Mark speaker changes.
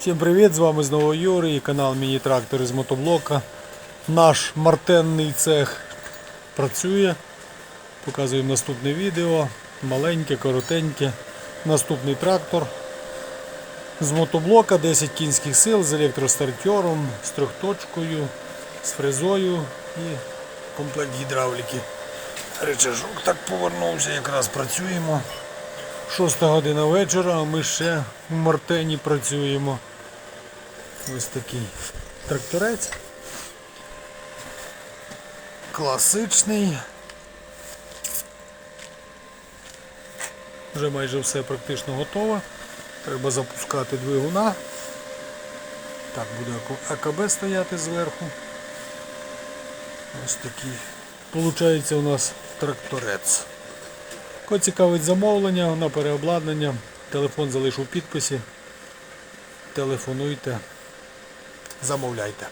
Speaker 1: Всім привіт! З вами знову Юрій, і канал Міні-Трактор із мотоблока. Наш мартенний цех працює. Показуємо наступне відео. Маленьке, коротеньке. Наступний трактор з мотоблока, 10 кінських сил з електростартером, з трьохточкою, з фрезою і комплект гідравліки. Речажок так повернувся, якраз працюємо. Шоста година вечора, а ми ще в Мартені працюємо. Ось такий тракторець. Класичний. Вже майже все практично готове. Треба запускати двигуна. Так, буде АКБ стояти зверху. Ось такий. Получається у нас тракторець. Кого цікавить замовлення на переобладнання, телефон залишу в підписі. Телефонуйте, замовляйте.